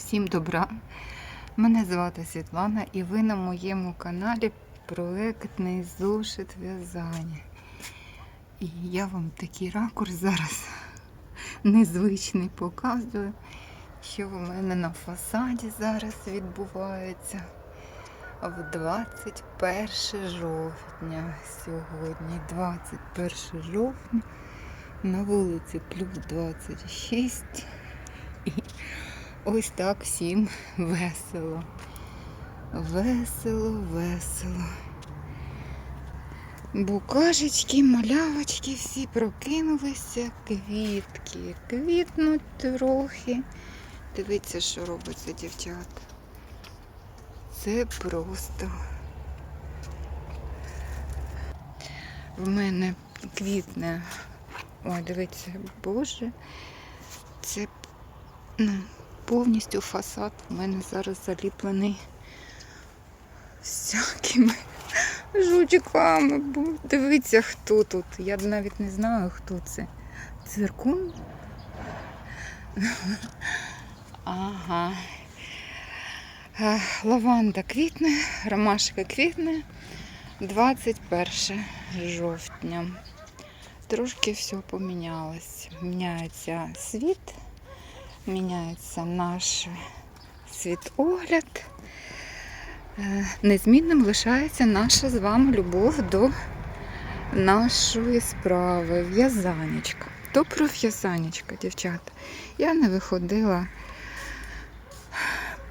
Всім добра. Мене звати Світлана і ви на моєму каналі Проектний зошит в'язання. І я вам такий ракурс зараз незвичний показую, що в мене на фасаді зараз відбувається в 21 жовтня. Сьогодні 21 жовтня. На вулиці плюс 26. І ось так всім весело. Весело, весело. Букашечки, малявочки всі прокинулися, квітки. Квітнуть трохи. Дивіться, що робиться, дівчата. Це просто. В мене квітне. Ой, дивіться, боже. Це ну, повністю фасад у мене зараз заліплений всякими жучками. Дивіться, хто тут. Я навіть не знаю, хто це. Циркун? Ага. Е, Лаванда квітне, ромашка квітне 21 жовтня. Трошки все помінялось. Міняється світ, міняється наш світогляд. Е, Незмінним лишається наша з вами любов до нашої справи, в'язанечка. То про в'язанечка, дівчата. Я не виходила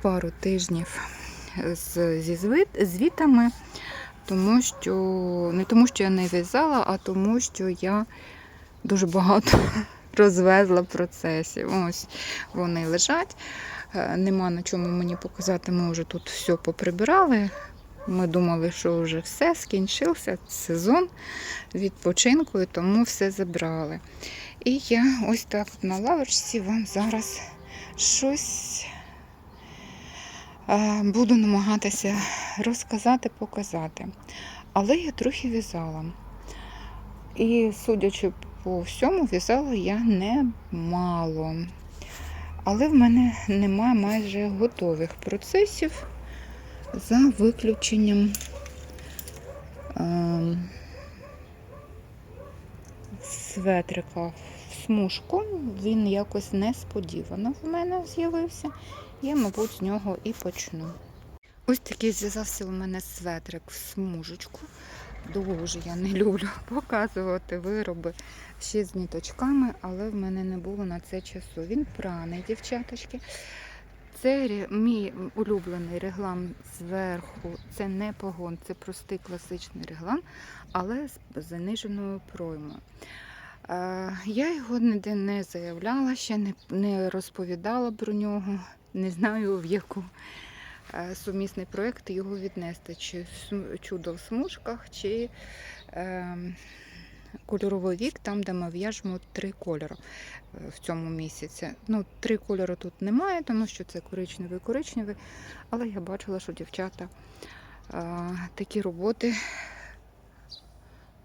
пару тижнів з, зі звітами, тому що не тому, що я не в'язала, а тому, що я дуже багато розвезла процесів. Ось вони лежать. Е, Нема на чому мені показати. Ми вже тут все поприбирали. Ми думали, що вже все, скінчився сезон відпочинку, і тому все забрали. І я ось так на лавочці вам зараз щось е, буду намагатися розказати, показати. Але я трохи в'язала. І судячи по всьому, в'язала я немало. Але в мене немає майже готових процесів за виключенням ем, светрика в смужку. Він якось несподівано в мене з'явився. Я, мабуть, з нього і почну. Ось такий зв'язався у мене светрик в смужечку. Дуже я не люблю показувати вироби ще з ніточками, але в мене не було на це часу. Він праний, дівчаточки. Це мій улюблений реглан зверху. Це не погон, це простий класичний реглан, але з заниженою проймою. Е, Я його ніде не заявляла, ще не, розповідала про нього. Не знаю, в яку сумісний проєкт його віднести, чи чудо в смужках, чи е, кольоровий вік, там, де ми в'яжемо три кольори е, в цьому місяці. Ну, три кольори тут немає, тому що це коричневий коричневий. Але я бачила, що дівчата е, такі роботи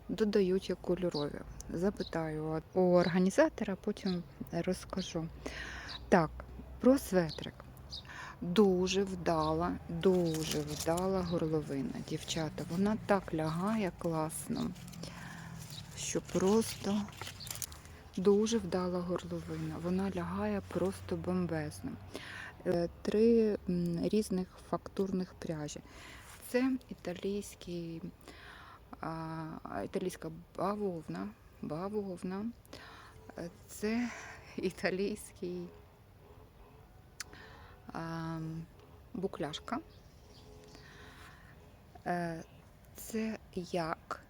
додають як кольорові. Запитаю у організатора, потім розкажу. Так, про светрик. Дуже вдала, дуже вдала горловина, дівчата. Вона так лягає класно, що просто дуже вдала горловина. Вона лягає просто бомбезно. Е, Три різних фактурних пряжі. Це італійський, італійська бавовна, бавовна. Е, Це італійський букляшка. Е, Це як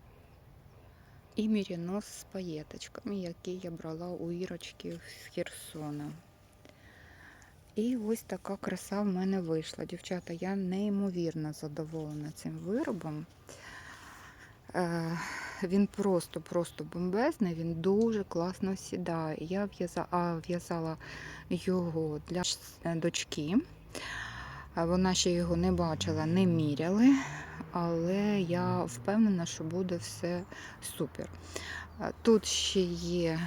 і мірінос з паєточками, які я брала у Ірочки з Херсона. І ось така краса в мене вийшла. Дівчата, я неймовірно задоволена цим виробом. Е, Він просто-просто бомбезний, він дуже класно сідає. Я в'язала, його для е, дочки. Вона ще його не бачила, не міряли, але я впевнена, що буде все супер. Тут ще є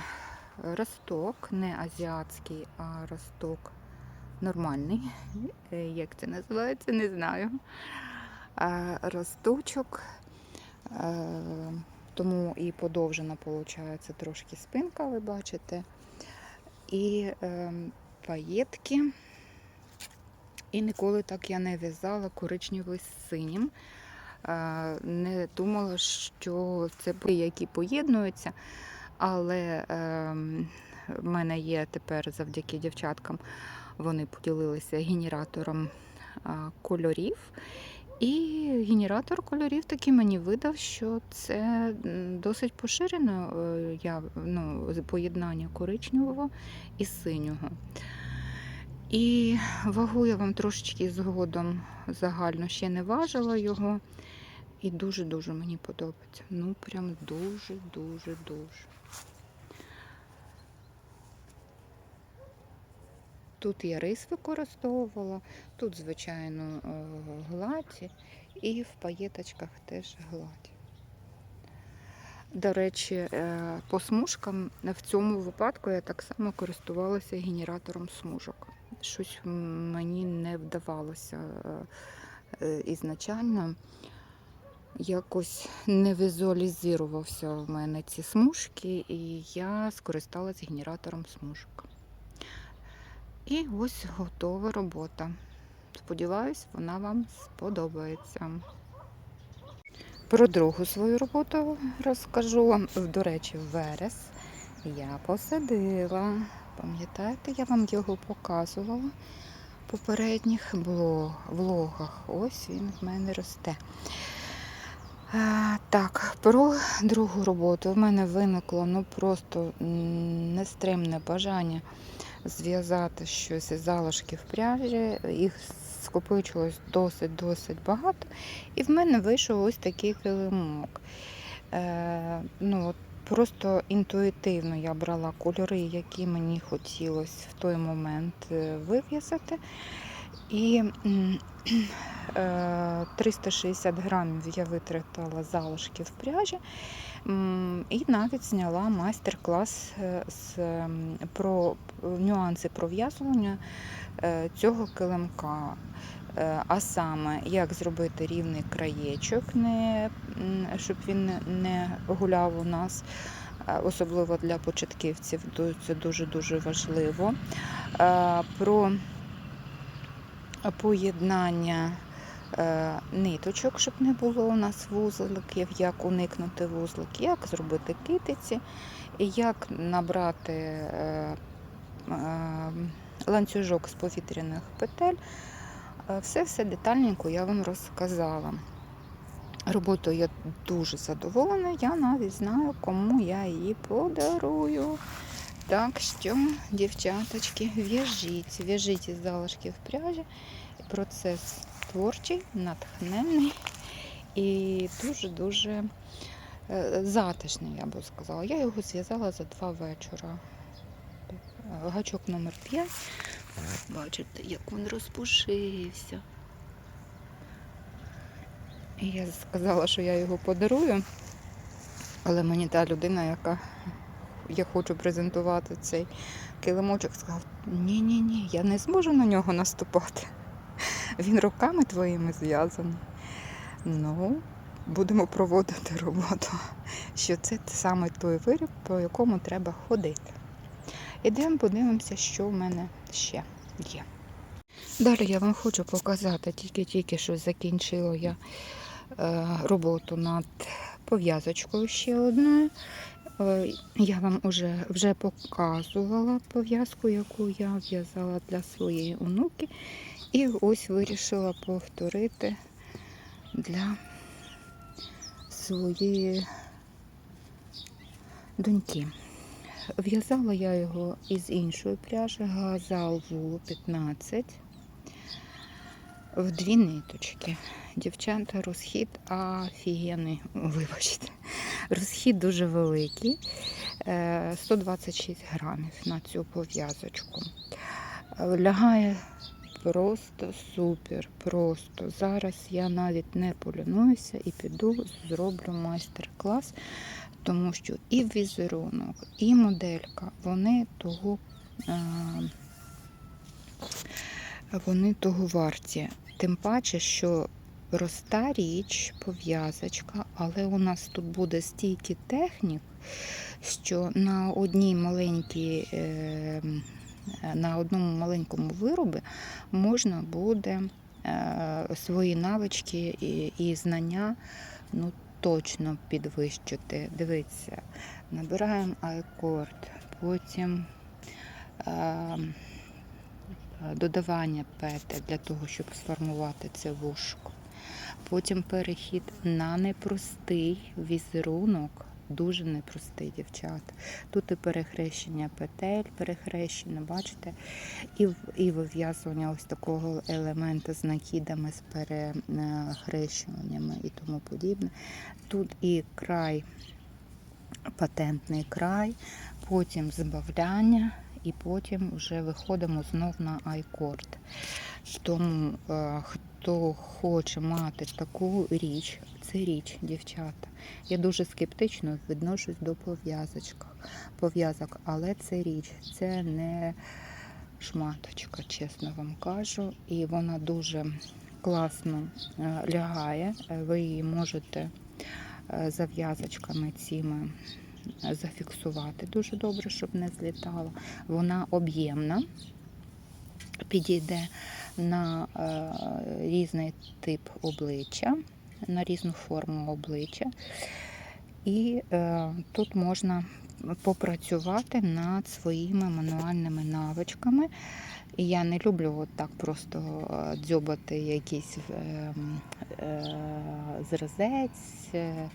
росток, не азіатський, а росток нормальний. Е, Як це називається, не знаю. Е, Росточок. Е, Тому і подовжена, виходить, трошки спинка, ви бачите. І е, паєтки. І ніколи так я не в'язала коричневий з синім. Е, Не думала, що це які поєднуються. Але е, в мене є тепер завдяки дівчаткам, вони поділилися генератором е, кольорів. І генератор кольорів таки мені видав, що це досить поширено е, я, ну, поєднання коричневого і синього. І вагу я вам трошечки згодом загально ще не важила його. І дуже-дуже мені подобається. Ну, прям дуже-дуже-дуже. Тут я рис використовувала, тут, звичайно, е, гладь, і в паєточках теж гладь. До речі, е, по смужкам в цьому випадку я так само користувалася генератором смужок. Щось мені не вдавалося е, ізначально. Якось не візуалізувався в мене ці смужки, і я скористалась генератором смужок. І ось готова робота. Сподіваюсь, вона вам сподобається. Про другу свою роботу розкажу. вам. До речі, верес я посадила. Пам'ятаєте, я вам його показувала в попередніх влогах. Ось він в мене росте. Так, про другу роботу. В мене виникло ну просто нестримне бажання зв'язати щось із залишків пряжі. Їх скопичилось досить-досить багато. І в мене вийшов ось такий килимок. Е, ну, от просто інтуїтивно я брала кольори, які мені хотілося в той момент е, вив'язати. І е, 360 грамів я витратила залишків пряжі. І навіть зняла майстер-клас е, про нюанси пров'язування е, цього килимка. Е, А саме, як зробити рівний краєчок, не, щоб він не- гуляв у нас, е, особливо для початківців, це дуже-дуже важливо. Е, Про поєднання е, ниточок, щоб не було у нас вузликів, як уникнути вузлик, як зробити китиці, як набрати е, е, ланцюжок з повітряних петель. Е, Все-все детальненько я вам розказала. Роботою я дуже задоволена, я навіть знаю, кому я її подарую. Так що, дівчаточки, в'яжіть, в'яжіть із залишків пряжі. Процес творчий, натхненний і дуже-дуже е, затишний, я би сказала. Я його зв'язала за два вечора. Гачок номер 5. Бачите, як він розпушився. І я сказала, що я його подарую, але мені та людина, яка я хочу презентувати цей килимочок, сказав, ні-ні ні, я не зможу на нього наступати. Він руками твоїми зв'язаний. Ну, будемо проводити роботу, що це саме той виріб, по якому треба ходити. Ідемо, подивимося, що в мене ще є. Далі я вам хочу показати, тільки-тільки що закінчила я е, роботу над пов'язочкою ще одною. Е, Я вам уже, вже показувала пов'язку, яку я в'язала для своєї онуки. І ось вирішила повторити для своєї доньки. В'язала я його із іншої пряжі, газал вулу 15 в дві ниточки. Дівчата, розхід офігенний, вибачте. Розхід дуже великий, е, 126 грамів на цю пов'язочку. Е, Лягає просто супер, просто. Зараз я навіть не полінуюся і піду, зроблю майстер-клас, тому що і візерунок, і моделька, вони того е, вони того варті. Тим паче, що проста річ, пов'язочка, але у нас тут буде стільки технік, що на одній маленькій, е, на одному маленькому виробі можна буде е, свої навички і, знання ну, точно підвищити. Дивіться, набираємо айкорд, потім е, додавання петель для того, щоб сформувати це вушко. Потім перехід на непростий візерунок, дуже непростий, дівчата. Тут і перехрещення петель, перехрещення, бачите, і, і вив'язування ось такого елемента з накидами, з перехрещуваннями і тому подібне. Тут і край, патентний край, потім збавляння, і потім вже виходимо знов на айкорд. Тому е, хто хоче мати таку річ, це річ, дівчата. Я дуже скептично відношусь до пов'язок, але це річ, це не шматочка, чесно вам кажу. І вона дуже класно е, лягає. Ви її можете е, зав'язочками цими е, зафіксувати дуже добре, щоб не злітала. Вона об'ємна, підійде на е, різний тип обличчя, на різну форму обличчя. І е, тут можна попрацювати над своїми мануальними навичками. І я не люблю от так просто е, дзьобати якийсь е, е, зразець е,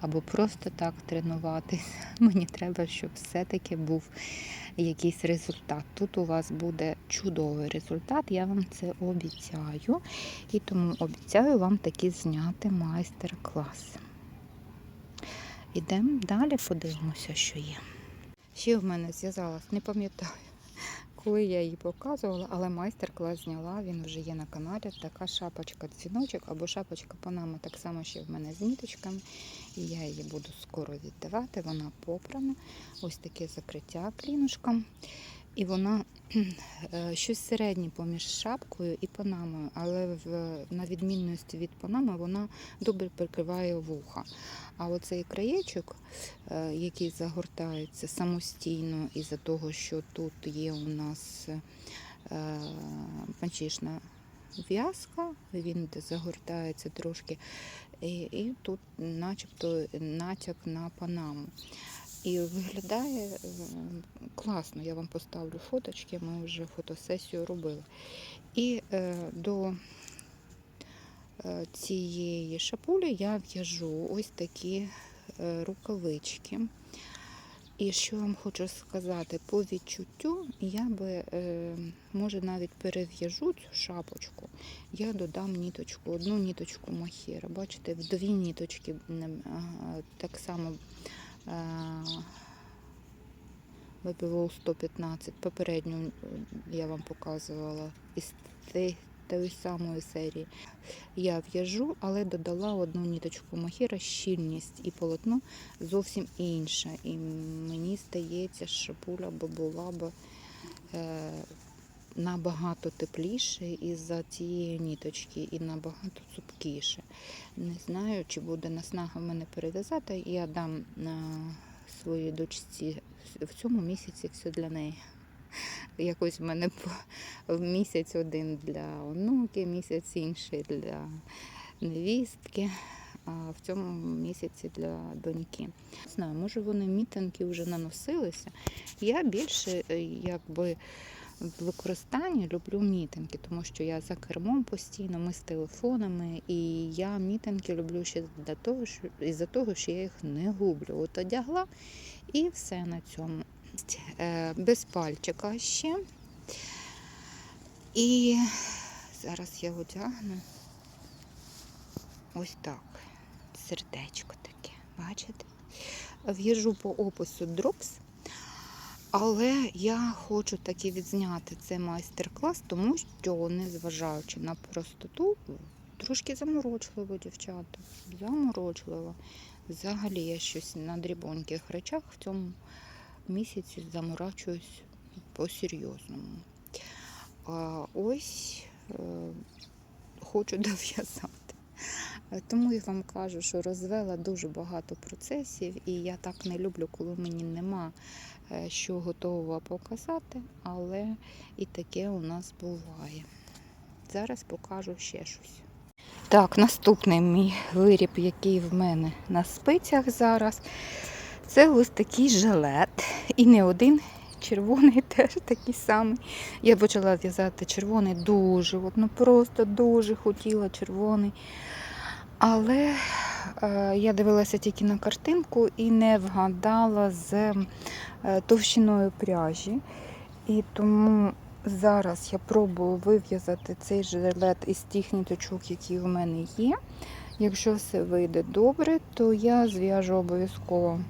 або просто так тренуватись. Мені треба, щоб все-таки був якийсь результат. Тут у вас буде чудовий результат, я вам це обіцяю. І тому обіцяю вам таки зняти майстер-клас. Ідемо далі, подивимося, що є. Ще в мене зв'язалась, не пам'ятаю, коли я її показувала, але майстер-клас зняла, він вже є на каналі. Така шапочка дзвіночок або шапочка панама, так само ще в мене з ніточками. І я її буду скоро віддавати. Вона попрана. Ось таке закриття клінушком. І вона е, щось середнє поміж шапкою і панамою, але в, на відмінності від панами вона добре прикриває вуха. А оцей краєчок, е, який загортається самостійно із-за того, що тут є у нас е, панчішна в'язка, він загортається трошки, і, і тут начебто натяк на панаму. І виглядає е, класно. Я вам поставлю фоточки, ми вже фотосесію робили. І е, до е, цієї шапулі я в'яжу ось такі рукавички. І що вам хочу сказати, по відчуттю я би, може, навіть перев'яжу цю шапочку, я додам ніточку, одну ніточку махіра. Бачите, в дві ніточки так само ВПВО 115. Попередню е, я вам показувала із тої самої серії. Я в'яжу, але додала одну ніточку мохіра, щільність і полотно зовсім інше. І мені здається, що пуля була б е, набагато тепліше із-за цієї ніточки і набагато цупкіше. Не знаю, чи буде наснага мене перев'язати. Я дам своїй дочці в цьому місяці все для неї. Якось в мене в місяць один для онуки, місяць інший для невістки, а в цьому місяці для доньки. Не знаю, може вони мітинги вже наносилися. Я більше е, якби в використанні люблю мітинги, тому що я за кермом постійно, ми з телефонами, і я мітинги люблю ще для того, що із-за того, що я їх не гублю. От одягла і все на цьому. Е, Без пальчика ще. І зараз я одягну ось так. Сердечко таке, бачите? В'їжджу по опису Drops. Але я хочу таки відзняти цей майстер-клас, тому що, незважаючи на простоту, трошки заморочливо, дівчата. Заморочливо. Взагалі я щось на дрібоньких речах в цьому місяці заморачуюсь по-серйозному. Ось е, хочу дов'язати. Тому я вам кажу, що розвела дуже багато процесів, і я так не люблю, коли мені нема е, що готового показати, але і таке у нас буває. Зараз покажу ще щось. Так, наступний мій виріб, який в мене на спицях зараз, це ось такий жилет. І не один червоний теж такий самий. Я почала в'язати червоний дуже, от, ну просто дуже хотіла червоний. Але е, я дивилася тільки на картинку і не вгадала з е, товщиною пряжі. І тому зараз я пробую вив'язати цей жилет із тих ниточок, які в мене є. Якщо все вийде добре, то я зв'яжу обов'язково,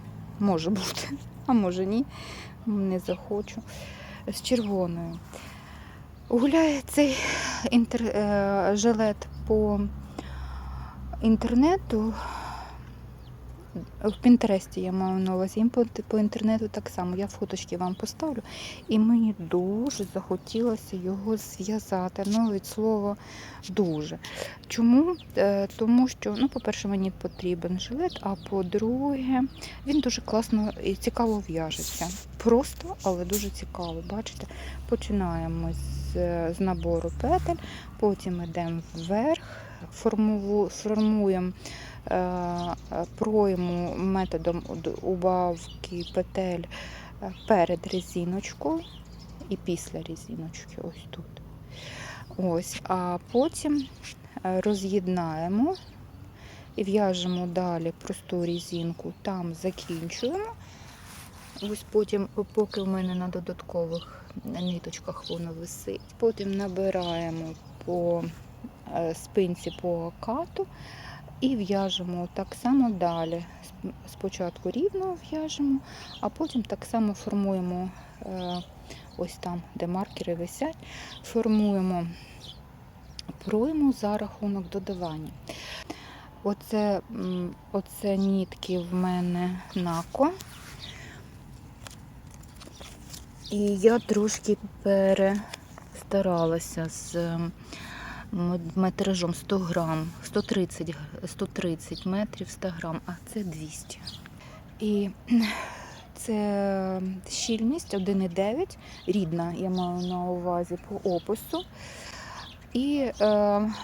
може бути, а може ні, не захочу, з червоною. Гуляє цей інтер... е, жилет по інтернету. В Пінтересті я маю на увазі. Їм по, інтернету так само. Я фоточки вам поставлю. І мені дуже захотілося його зв'язати. Ну, від слова дуже. Чому? Е, Тому що, ну, по-перше, мені потрібен жилет, а по-друге, він дуже класно і цікаво в'яжеться. Просто, але дуже цікаво. Бачите, починаємо з, з набору петель, потім йдемо вверх, формуємо е, пройму методом убавки петель е, перед резиночкою і після резиночки, ось тут. Ось, а потім е, роз'єднаємо і в'яжемо далі просту резинку, там закінчуємо. Ось потім, поки в мене на додаткових ниточках воно висить, потім набираємо по е, спинці по акату і в'яжемо так само далі. Спочатку рівно в'яжемо, а потім так само формуємо е, ось там, де маркери висять, формуємо пройму за рахунок додавання. Оце, оце нітки в мене нако. І я трошки перестаралася з метражом 100 грам, 130, 130 метрів 100 грам, а це 200. І це щільність 1,9, рідна, я маю на увазі по опису. І е,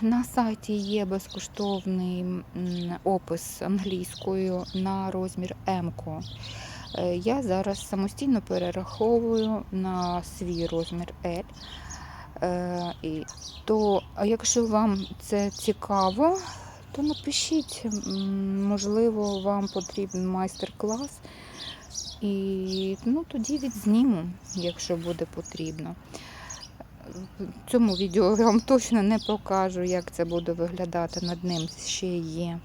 на сайті є безкоштовний опис англійською на розмір МКО. Е, Я зараз самостійно перераховую на свій розмір L. Е, То, якщо вам це цікаво, то напишіть, можливо, вам потрібен майстер-клас. І ну, тоді відзніму, якщо буде потрібно. В цьому відео я вам точно не покажу, як це буде виглядати. Над ним ще є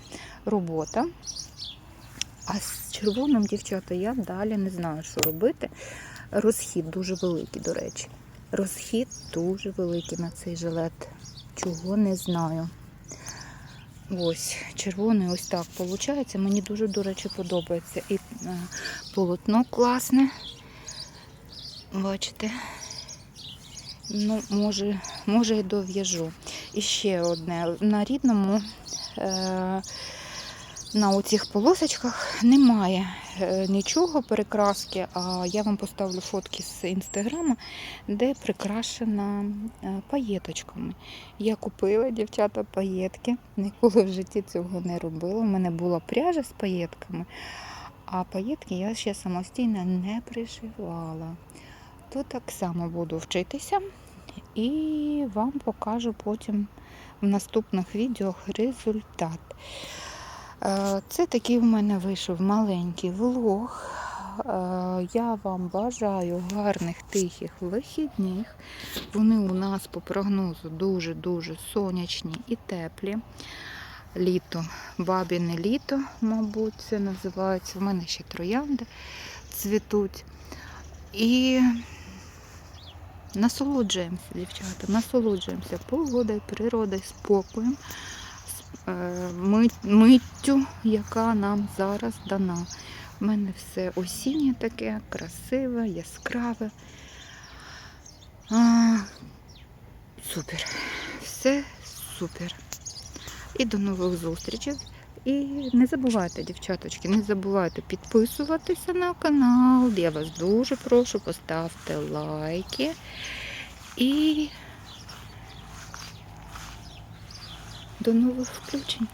робота. А з червоним, дівчата, я далі не знаю, що робити. Розхід дуже великий, до речі. Розхід дуже великий на цей жилет. Чого не знаю. Ось, червоний ось так виходить. Мені дуже, до речі, подобається. І е, полотно класне. Бачите? Ну, може, може і дов'яжу. І ще одне. На рідному е, на оцих полосочках немає е, нічого перекраски, а я вам поставлю фотки з інстаграма, де прикрашена е, паєточками. Я купила дівчата паєтки, ніколи в житті цього не робила. У мене була пряжа з паєтками, а паєтки я ще самостійно не пришивала. Тут так само буду вчитися і вам покажу потім в наступних відео результат. Е, Це такий в мене вийшов маленький влог. Е, Я вам бажаю гарних тихих вихідних. Вони у нас по прогнозу дуже-дуже сонячні і теплі. Літо, бабіне літо, мабуть, це називається. У мене ще троянди цвітуть. І насолоджуємося, дівчата, насолоджуємося погодою, природою, спокоєм, миттю, яка нам зараз дана. У мене все осіннє таке, красиве, яскраве. А, Супер. Все супер. І до нових зустрічей. І не забувайте, дівчаточки, не забувайте підписуватися на канал. Я вас дуже прошу, поставте лайки. І до нових включень.